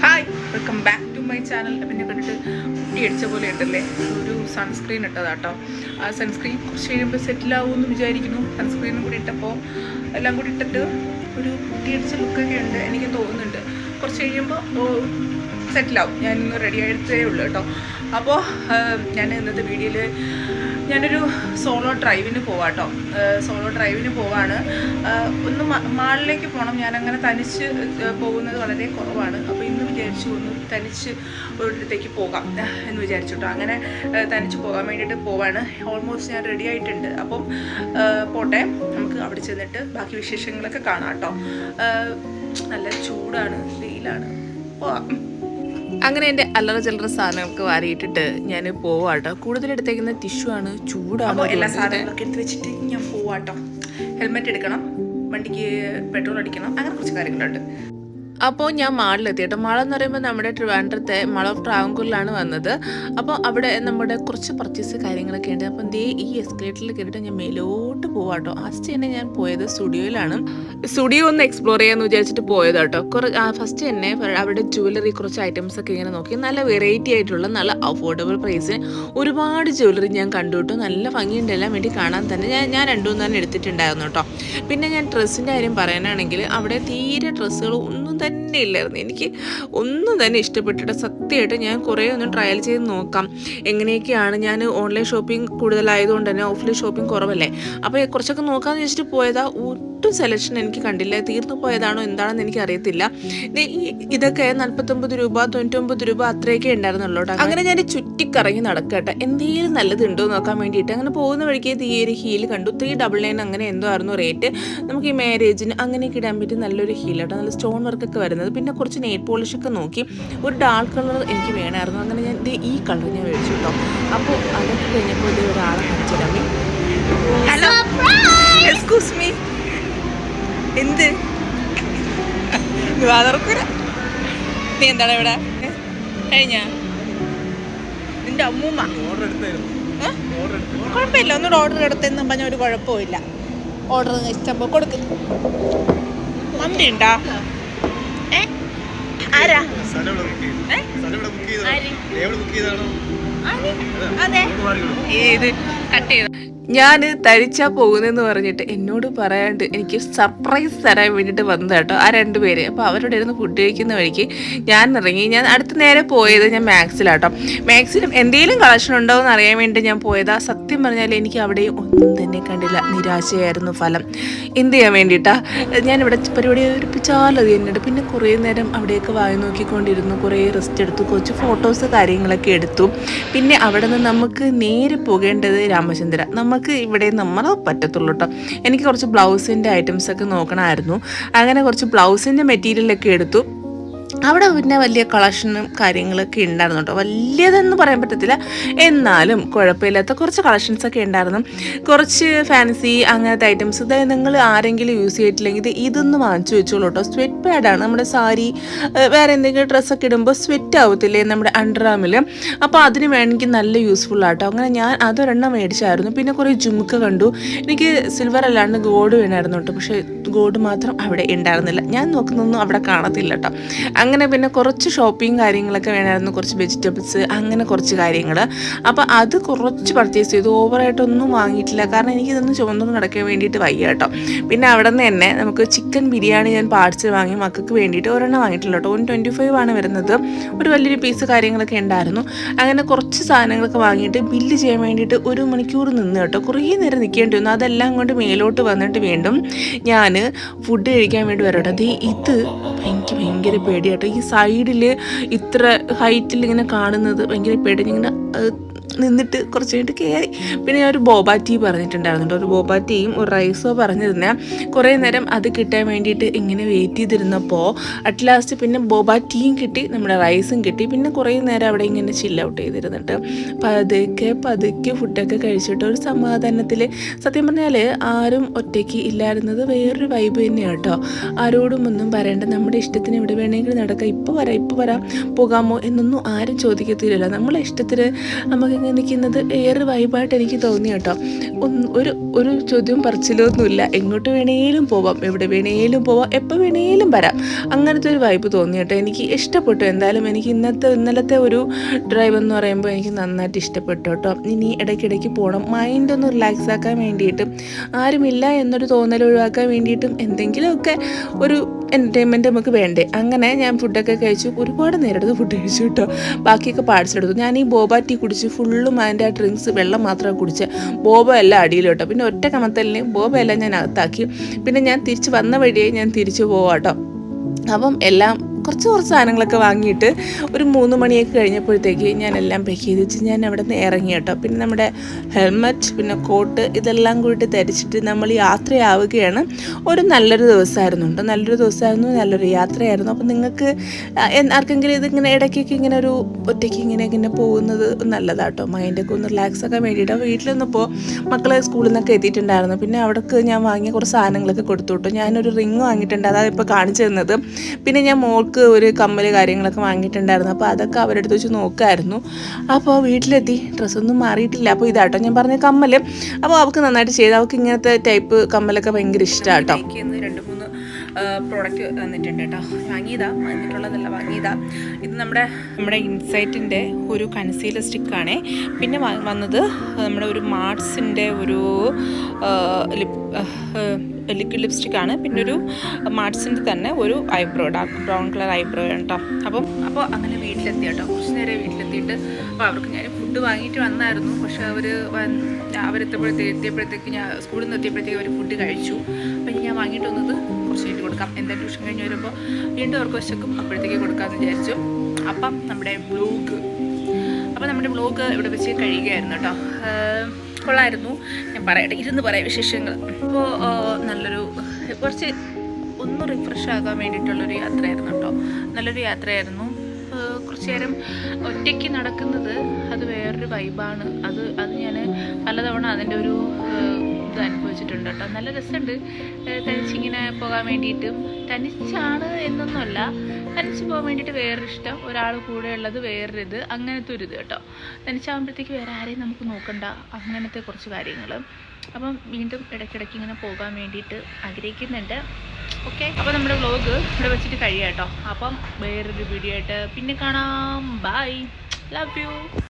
Hi welcome back to my channel ഞാൻ കണ്ടിട്ട് കുട്ടി അടിച്ച പോലെ ഉണ്ടല്ലേ? ഒരു സൺസ്ക്രീൻ ഇട്ടതാട്ടോ. ആ സൺസ്ക്രീൻ കുറച്ച് കഴിയുമ്പോൾ സെറ്റിലാവുമെന്ന് വിചാരിക്കുന്നു. സൺസ്ക്രീനും കൂടി ഇട്ടപ്പോൾ എല്ലാം കൂടി ഇട്ടിട്ട് ഒരു കുട്ടി അടിച്ച ലുക്കൊക്കെ ഉണ്ട് എനിക്ക് തോന്നുന്നുണ്ട്. കുറച്ച് കഴിയുമ്പോൾ സെറ്റിലാവും ഞാൻ റെഡി ആയിട്ടേ ഉള്ളൂ കേട്ടോ. അപ്പോൾ ഞാൻ ഇന്നത്തെ വീഡിയോയിൽ ഞാനൊരു സോളോ ഡ്രൈവിന് പോവാട്ടോ. സോളോ ഡ്രൈവിന് പോവാണ്. ഒന്ന് മാളിലേക്ക് പോകണം ഞാനങ്ങനെ തനിച്ച് പോകുന്നത് വളരെ കുറവാണ്. അപ്പോൾ ഇന്ന് വിചാരിച്ചു ഒന്ന് തനിച്ച് ഒരിടത്തേക്ക് പോകാം എന്ന് വിചാരിച്ചു കേട്ടോ അങ്ങനെ തനിച്ച് പോകാൻ വേണ്ടിയിട്ട് പോവാണ്. ഓൾമോസ്റ്റ് ഞാൻ റെഡി ആയിട്ടുണ്ട്. അപ്പം പോട്ടെ. നമുക്ക് അവിടെ ചെന്നിട്ട് ബാക്കി വിശേഷങ്ങളൊക്കെ കാണാം കേട്ടോ. നല്ല ചൂടാണ്. വെയിലാണ്. പോവാം. അങ്ങനെ എന്റെ അല്ലറ ചില്ലറ സാധനങ്ങൾക്ക് വാരിയിട്ടിട്ട് ഞാൻ പോവാട്ടോ. കൂടുതൽ എടുത്തേക്കുന്ന ടിഷ്യൂ ആണ്. ചൂടാണ് എല്ലാ സാധനങ്ങളൊക്കെ എടുത്ത് വെച്ചിട്ട് ഞാൻ പോവാട്ടോ. ഹെൽമെറ്റ് എടുക്കണം വണ്ടിക്ക് പെട്രോൾ അടിക്കണം അങ്ങനെ കുറച്ച് കാര്യങ്ങളുണ്ട്. അപ്പോൾ ഞാൻ മാളിലെത്തി കേട്ടോ. മാൾ എന്ന് പറയുമ്പോൾ നമ്മുടെ ട്രിവാൻഡ്രത്തെ മാൾ ഓഫ് ട്രാവൻകൂറിലാണ് വന്നത്. അപ്പോൾ അവിടെ നമ്മുടെ കുറച്ച് പർച്ചേസ് കാര്യങ്ങളൊക്കെ ഉണ്ട്. അപ്പം ദേ ഈ എസ്കലേറ്ററിൽ കയറിയിട്ട് ഞാൻ മേലോട്ട് പോവാട്ടോ ഫസ്റ്റ് തന്നെ ഞാൻ പോയത് സ്റ്റുഡിയോയിലാണ്. സ്റ്റുഡിയോ ഒന്ന് എക്സ്പ്ലോർ ചെയ്യാമെന്ന് വിചാരിച്ചിട്ട് പോയത് കേട്ടോ. കുറച്ച് ഫസ്റ്റ് തന്നെ അവിടെ ജുവലറി കുറച്ച് ഐറ്റംസ് ഒക്കെ ഇങ്ങനെ നോക്കി. നല്ല വെറൈറ്റി ആയിട്ടുള്ള നല്ല അഫോർഡബിൾ പ്രൈസിന് ഒരുപാട് ജുവലറി ഞാൻ കണ്ടു കേട്ടോ. നല്ല ഭംഗിയുണ്ട്. എല്ലാം വേണ്ടി കാണാൻ തന്നെ. ഞാൻ ഞാൻ രണ്ടു തന്നെ എടുത്തിട്ടുണ്ടായിരുന്നു കേട്ടോ. പിന്നെ ഞാൻ ഡ്രസ്സിന്റെ കാര്യം പറയാനാണെങ്കിൽ അവിടെ തീരെ ഡ്രസ്സുകൾ ഒന്നും തന്നെ ഇല്ലായിരുന്നു എനിക്ക് ഒന്നും തന്നെ ഇഷ്ടപ്പെട്ടിട്ട് സത്യമായിട്ട് ഞാൻ കുറേ ഒന്ന് ട്രയൽ ചെയ്ത് നോക്കാം. എങ്ങനെയൊക്കെയാണ് ഞാൻ ഓൺലൈൻ ഷോപ്പിംഗ് കൂടുതലായതുകൊണ്ട് തന്നെ ഓഫ്ലൈൻ ഷോപ്പിംഗ് കുറവല്ലേ? അപ്പോൾ കുറച്ചൊക്കെ നോക്കാമെന്ന് വെച്ചിട്ട് പോയതാ. ഒട്ടും സെലക്ഷൻ എനിക്ക് കണ്ടില്ല. തീർന്നു പോയതാണോ എന്താണെന്ന് എനിക്ക് അറിയത്തില്ല. ഇതൊക്കെ നാൽപ്പത്തൊമ്പത് രൂപ തൊണ്ണൂറ്റൊമ്പത് രൂപ അത്രയൊക്കെ ഉണ്ടായിരുന്നുള്ളൂ അങ്ങനെ ഞാൻ ചുറ്റിക്കറങ്ങി നടക്കട്ടെ. എന്തെങ്കിലും നല്ലതുണ്ടോ നോക്കാൻ വേണ്ടിയിട്ട് അങ്ങനെ പോകുന്ന വഴിക്ക് ഈ ഒരു ഹീൽ കണ്ടു. ത്രീ ഡബിൾ നയൻ അങ്ങനെ എന്തോ ആയിരുന്നു റേറ്റ് നമുക്ക് ഈ മാരേജിന് അങ്ങനെയൊക്കെ ഇടാൻ പറ്റിയ നല്ലൊരു ഹീൽ കേട്ടോ നല്ല സ്റ്റോൺ വർക്കൊക്കെ വരുന്നത്. പിന്നെ കുറച്ച് നെയിൽ പോളിഷ് ഒക്കെ നോക്കി. ഒരു ഡാർക്ക് കളർ എനിക്ക് വേണമായിരുന്നു. അങ്ങനെ ഞാൻ ഈ കളർ ഞാൻ മേടിച്ചു കേട്ടോ. അപ്പോൾ അതൊക്കെ കഴിഞ്ഞപ്പോൾ ഇത് ഒരാളെ കാണിച്ചിടാമേ ഹലോ എക്സ്ക്യൂസ് മീ എന്ത്? വാതർക്കുര നീ എന്താണ് ഇവിടെ? കഴിഞ്ഞ? നിന്റെ അമ്മൂമ്മ. കുഴപ്പമില്ല ഒന്നുകൂടെ ഓർഡർ എടുത്തെന്നും പറഞ്ഞ ഒരു കുഴപ്പമില്ല ഓർഡർ ഇഷ്ടം കൊടുക്ക്. മന്തി ഉണ്ടാ? ഏ? ആരാ? ബുക്ക് ചെയ്താണോ ഏത്? കട്ട് ചെയ്ത. ഞാൻ തരിച്ചാ പോകുന്നെന്ന് പറഞ്ഞിട്ട് എന്നോട് പറയാണ്ട് എനിക്ക് സർപ്രൈസ് തരാൻ വേണ്ടിയിട്ട് വന്നത് കേട്ടോ ആ രണ്ട് പേര്. അപ്പോൾ അവരുടെ ഇരുന്ന് ഫുഡ് കഴിക്കുന്ന വഴിക്ക് ഞാൻ ഇറങ്ങി. ഞാൻ അടുത്ത നേരെ പോയത് ഞാൻ മാക്സിലാട്ടോ മാക്സിലും എന്തെങ്കിലും കളക്ഷൻ ഉണ്ടോ എന്ന് അറിയാൻ വേണ്ടി ഞാൻ പോയതാ. സത്യം പറഞ്ഞാൽ എനിക്ക് അവിടെ ഒന്നും തന്നെ കണ്ടില്ല. നിരാശയായിരുന്നു ഫലം. എന്ത് ചെയ്യാൻ വേണ്ടിയിട്ടാ ഞാനിവിടെ പരിപാടി ഒരുപ്പിച്ചാലത് എന്നിട്ട് പിന്നെ കുറേ നേരം അവിടെയൊക്കെ വായി നോക്കിക്കൊണ്ടിരുന്നു. കുറേ റെസ്റ്റ് എടുത്തു. കുറച്ച് ഫോട്ടോസ് കാര്യങ്ങളൊക്കെ എടുത്തു. പിന്നെ അവിടെ നിന്ന് നമുക്ക് നേരെ പോകേണ്ടത് രാമചന്ദ്ര. നമുക്ക് ഇവിടെ നമ്മൾ പറ്റത്തുള്ളൂ കേട്ടോ എനിക്ക് കുറച്ച് ബ്ലൗസിന്റെ ഐറ്റംസ് ഒക്കെ നോക്കണമായിരുന്നു. അങ്ങനെ കുറച്ച് ബ്ലൗസിന്റെ മെറ്റീരിയലൊക്കെ എടുത്തു. അവിടെ പിന്നെ വലിയ കളക്ഷനും കാര്യങ്ങളൊക്കെ ഉണ്ടായിരുന്നു കേട്ടോ വലിയതെന്ന് പറയാൻ പറ്റത്തില്ല. എന്നാലും കുഴപ്പമില്ലാത്ത കുറച്ച് കളക്ഷൻസ് ഒക്കെ ഉണ്ടായിരുന്നു കുറച്ച് ഫാൻസി അങ്ങനത്തെ ഐറ്റംസ് ഇത് നിങ്ങൾ ആരെങ്കിലും യൂസ് ചെയ്തിട്ടില്ലെങ്കിൽ ഇത് ഇതൊന്ന് വാങ്ങിച്ചു വെച്ചോളൂ കേട്ടോ സ്വെറ്റ് പാഡാണ് നമ്മുടെ സാരി. വേറെ എന്തെങ്കിലും ഡ്രസ്സൊക്കെ ഇടുമ്പോൾ സ്വെറ്റ് ആവത്തില്ലേ നമ്മുടെ അണ്ടർ ആമിൽ അപ്പോൾ അതിന് വേണമെങ്കിൽ നല്ല യൂസ്ഫുൾ ആട്ടോ. അങ്ങനെ ഞാൻ അതൊരെണ്ണം മേടിച്ചായിരുന്നു. പിന്നെ കുറേ ജുമുക്ക് കണ്ടു. എനിക്ക് സിൽവർ അല്ലാണ്ട് ഗോൾഡ് വേണമായിരുന്നു കേട്ടോ പക്ഷേ ഗോൾഡ് മാത്രം അവിടെ ഉണ്ടായിരുന്നില്ല ഞാൻ നോക്കുന്നൊന്നും അവിടെ കാണത്തില്ല കേട്ടോ അങ്ങനെ പിന്നെ കുറച്ച് ഷോപ്പിംഗ് കാര്യങ്ങളൊക്കെ വേണമായിരുന്നു. കുറച്ച് വെജിറ്റബിൾസ് അങ്ങനെ കുറച്ച് കാര്യങ്ങൾ. അപ്പോൾ അത് കുറച്ച് പർച്ചേസ് ചെയ്തു. ഓവറായിട്ടൊന്നും വാങ്ങിയിട്ടില്ല. കാരണം എനിക്കിതൊന്നും ചുമന്നൊന്നും നടക്കാൻ വേണ്ടിയിട്ട് വയ്യ കേട്ടോ. പിന്നെ അവിടെ നിന്ന് തന്നെ നമുക്ക് ചിക്കൻ ബിരിയാണി ഞാൻ പാർട്സ് വാങ്ങി മക്കൾക്ക് വേണ്ടിയിട്ട് ഒരെണ്ണം വാങ്ങിയിട്ടില്ല കേട്ടോ. വൺ ട്വന്റി ഫൈവ് ആണ് വരുന്നത്. ഒരു വലിയൊരു പീസ് കാര്യങ്ങളൊക്കെ ഉണ്ടായിരുന്നു. അങ്ങനെ കുറച്ച് സാധനങ്ങളൊക്കെ വാങ്ങിയിട്ട് ബില്ല് ചെയ്യാൻ വേണ്ടിയിട്ട് ഒരു മണിക്കൂർ നിന്ന് കേട്ടോ. കുറേ നേരം നിൽക്കേണ്ടി വന്നു. അതെല്ലാം കൊണ്ട് മേലോട്ട് വന്നിട്ട് വീണ്ടും ഞാൻ ഫുഡ് കഴിക്കാൻ വേണ്ടി വരട്ടെ. ദേ ഇത് എനിക്ക് ഭയങ്കര പേടിയാട്ടോ. ഈ സൈഡിൽ ഇത്ര ഹൈറ്റിൽ ഇങ്ങനെ കാണുന്നത് ഭയങ്കര പേടി ഇങ്ങനെ നിന്നിട്ട് കുറച്ച് കഴിഞ്ഞിട്ട് കയറി പിന്നെ ഞാൻ ഒരു ബോബാ ടീ പറഞ്ഞിട്ടുണ്ടായിരുന്നു ഒരു ബോബാ ടീയും ഒരു റൈസോ പറഞ്ഞിരുന്ന കുറേ നേരം അത് കിട്ടാൻ വേണ്ടിയിട്ട് ഇങ്ങനെ വെയിറ്റ് ചെയ്തിരുന്നപ്പോൾ അറ്റ് ലാസ്റ്റ് പിന്നെ ബോബാ ടീയും കിട്ടി നമ്മുടെ റൈസും കിട്ടി. പിന്നെ കുറേ നേരം അവിടെ ഇങ്ങനെ ചില്ല ഔട്ട് ചെയ്തിരുന്നിട്ട് പതുക്കെ പതുക്കെ ഫുഡൊക്കെ കഴിച്ചിട്ട് ഒരു സമാധാനത്തിൽ സത്യം പറഞ്ഞാൽ ആരും ഒറ്റയ്ക്ക് ഇല്ലായിരുന്നത് വേറൊരു വൈബ് തന്നെയാണ് കേട്ടോ ആരോടും ഒന്നും പറയണ്ട. നമ്മുടെ ഇഷ്ടത്തിന് എവിടെ വേണമെങ്കിലും നടക്കാം. ഇപ്പോൾ വരാം ഇപ്പോൾ വരാം പോകാമോ എന്നൊന്നും ആരും ചോദിക്കത്തില്ലല്ലോ. നമ്മളെ ഇഷ്ടത്തിന് നമുക്കിങ്ങനെ നിൽക്കുന്നത് ഏറെ വൈബായിട്ട് എനിക്ക് തോന്നി കേട്ടോ. ഒരു ഒരു ചോദ്യം പറച്ചിലൊന്നുമില്ല. എങ്ങോട്ട് വേണേലും പോവാം. എവിടെ വേണേലും പോവാം. എപ്പോൾ വേണേലും വരാം. അങ്ങനത്തെ ഒരു വൈബ് തോന്നി കേട്ടോ. എനിക്ക് ഇഷ്ടപ്പെട്ടു. എന്തായാലും എനിക്ക് ഇന്നത്തെ ഇന്നലത്തെ ഒരു ഡ്രൈവ് എന്ന് പറയുമ്പോൾ എനിക്ക് നന്നായിട്ട് ഇഷ്ടപ്പെട്ടു കേട്ടോ. ഇനി ഇടയ്ക്കിടയ്ക്ക് പോകണം മൈൻഡ് ഒന്ന് റിലാക്സ് ആക്കാൻ വേണ്ടിയിട്ടും ആരുമില്ല എന്നൊരു തോന്നൽ ഒഴിവാക്കാൻ വേണ്ടിയിട്ടും എന്തെങ്കിലുമൊക്കെ ഒരു എന്റർടൈൻമെന്റ് നമുക്ക് വേണ്ടേ. അങ്ങനെ ഞാൻ ഫുഡൊക്കെ കഴിച്ചു. ഒരുപാട് നേരത്തെ ഫുഡ് കഴിച്ചു കേട്ടോ. ബാക്കിയൊക്കെ പാർട്സ് എടുത്തു. ഞാൻ ഈ ബോബ ടീ കുടിച്ച് ഫുള്ളും അതിന്റെ ആ ഡ്രിങ്ക്സ് വെള്ളം മാത്രമേ കുടിച്ച് ബോബ എല്ലാം അടിയിലോട്ടോ. പിന്നെ ഒറ്റ കമത്തലിന് ബോബ എല്ലാം ഞാൻ അകത്താക്കി. പിന്നെ ഞാൻ തിരിച്ച് വന്ന വഴിയേ ഞാൻ തിരിച്ചു പോവാം കേട്ടോ അപ്പം എല്ലാം കുറച്ച് കുറച്ച് സാധനങ്ങളൊക്കെ വാങ്ങിയിട്ട് ഒരു മൂന്ന് മണിയൊക്കെ കഴിഞ്ഞപ്പോഴത്തേക്ക് ഞാൻ എല്ലാം പാക്ക് ചെയ്ത് വെച്ച് ഞാൻ അവിടെ നിന്ന് ഇറങ്ങി കേട്ടോ. പിന്നെ നമ്മുടെ ഹെൽമറ്റ് പിന്നെ കോട്ട് ഇതെല്ലാം കൂടി ധരിച്ചിട്ട് നമ്മൾ യാത്രയാവുകയാണ്. ഒരു നല്ലൊരു ദിവസമായിരുന്നു കേട്ടോ. നല്ലൊരു ദിവസമായിരുന്നു നല്ലൊരു യാത്രയായിരുന്നു. അപ്പോൾ നിങ്ങൾക്ക് ആർക്കെങ്കിലും ഇതിങ്ങനെ ഇടയ്ക്കൊക്കെ ഇങ്ങനെ ഒരു ഒറ്റയ്ക്ക് ഇങ്ങനെ ഇങ്ങനെ പോകുന്നത് നല്ലതാട്ടോ മൈൻഡൊക്കെ ഒന്ന് റിലാക്സ് ആക്കാൻ വേണ്ടിയിട്ട്. വീട്ടിലൊന്ന് വീട്ടിലൊന്നിപ്പോൾ മക്കളെ സ്കൂളിൽ നിന്നൊക്കെ എത്തിയിട്ടുണ്ടായിരുന്നു. പിന്നെ അവിടേക്ക് ഞാൻ വാങ്ങിയ കുറച്ച് സാധനങ്ങളൊക്കെ കൊടുത്തു കേട്ടോ. ഞാനൊരു റിങ് വാങ്ങിയിട്ടുണ്ട്. അതാണ് ഇപ്പോൾ കാണിച്ചു തന്നത്. പിന്നെ ഞാൻ മോൾക്ക് ഒരു കമ്മൽ കാര്യങ്ങളൊക്കെ വാങ്ങിയിട്ടുണ്ടായിരുന്നു. അപ്പോൾ അതൊക്കെ അവരുടെ അടുത്ത് വെച്ച് നോക്കായിരുന്നു. അപ്പോൾ വീട്ടിലെത്തി. ഡ്രസ്സൊന്നും മാറിയിട്ടില്ല. അപ്പോൾ ഇതാട്ടോ ഞാൻ പറഞ്ഞ കമ്മൽ അപ്പോൾ അവൾക്ക് നന്നായിട്ട് ചെയ്ത് അവൾക്ക് ഇങ്ങനത്തെ ടൈപ്പ് കമ്മലൊക്കെ ഭയങ്കര ഇഷ്ടമാണ് കേട്ടോ രണ്ട് മൂന്ന് പ്രോഡക്റ്റ് തന്നിട്ടുണ്ട് കേട്ടോ വാങ്ങിയതാ വന്നിട്ടുള്ളതല്ല വാങ്ങിയതാ. ഇത് നമ്മുടെ നമ്മുടെ ഇൻസൈറ്റിന്റെ ഒരു കൺസീലർ സ്റ്റിക്കാണേ പിന്നെ വന്നത് നമ്മുടെ ഒരു മാർട്സിന്റെ ഒരു ലിപ് ലിക്വിഡ് ലിപ്സ്റ്റിക്കാണ് പിന്നെ ഒരു മാർട്സിന്റെ തന്നെ ഒരു eyebrow dark brown colour eyebrow കേട്ടോ അപ്പം അപ്പോൾ അങ്ങനെ വീട്ടിലെത്തി കേട്ടോ കുറച്ച് നേരം വീട്ടിലെത്തിയിട്ട് അപ്പോൾ അവർക്ക് ഞാൻ ഫുഡ് വാങ്ങിയിട്ട് വന്നായിരുന്നു. പക്ഷെ അവർ അവരെത്തിയപ്പോഴത്തേക്ക് എത്തിയപ്പോഴത്തേക്ക് ഞാൻ സ്കൂളിൽ നിന്ന് എത്തിയപ്പോഴത്തേക്ക് അവർ ഫുഡ് കഴിച്ചു. അപ്പം ഞാൻ വാങ്ങിയിട്ട് വന്നത് കുറച്ച് കഴിഞ്ഞ് കൊടുക്കാം. എന്തായാലും ട്യൂഷൻ കഴിഞ്ഞ് വരുമ്പോൾ വീണ്ടും അവർക്ക് വശക്കും അപ്പോഴത്തേക്ക് കൊടുക്കാമെന്ന് വിചാരിച്ചു. അപ്പം നമ്മുടെ ബ്ലോഗ് അപ്പോൾ നമ്മുടെ ബ്ലോഗ് ഇവിടെ വെച്ച് കഴിയുകയായിരുന്നു കേട്ടോ. കൊള്ളായിരുന്നു. ഞാൻ പറയട്ടെ ഇരുന്ന് പറയാം വിശേഷങ്ങൾ. അപ്പോൾ നല്ലൊരു കുറച്ച് ഒന്ന് റിഫ്രഷ് ആകാൻ വേണ്ടിയിട്ടുള്ളൊരു യാത്രയായിരുന്നു കേട്ടോ. നല്ലൊരു യാത്രയായിരുന്നു. കുറച്ച് നേരം ഒറ്റയ്ക്ക് നടക്കുന്നത് അത് വേറൊരു വൈബാണ് അത് അത് ഞാൻ പലതവണ അതിന്റെ ഒരു ഇത് അനുഭവിച്ചിട്ടുണ്ട് കേട്ടോ. നല്ല രസമുണ്ട്. തനിച്ചിങ്ങനെ പോകാൻ വേണ്ടിയിട്ടും തനിച്ചാണ് എന്നൊന്നുമല്ല തനിച്ച് പോകാൻ വേണ്ടിയിട്ട് വേറൊരു ഇഷ്ടം ഒരാൾ കൂടെ ഉള്ളത് വേറൊരു ഇത് അങ്ങനത്തെ ഒരു ഇത് കേട്ടോ. തനിച്ചാകുമ്പോഴത്തേക്ക് വേറെ ആരെയും നമുക്ക് നോക്കണ്ട അങ്ങനത്തെ കുറച്ച് കാര്യങ്ങൾ അപ്പം വീണ്ടും ഇടയ്ക്കിടയ്ക്ക് ഇങ്ങനെ പോകാൻ വേണ്ടിയിട്ട് ആഗ്രഹിക്കുന്നുണ്ട്. ഓക്കെ അപ്പോൾ നമ്മുടെ വ്ലോഗ് ഇവിടെ വെച്ചിട്ട് കഴിയാം കേട്ടോ. അപ്പം വേറൊരു വീഡിയോ ആയിട്ട് പിന്നെ കാണാം. Bye love you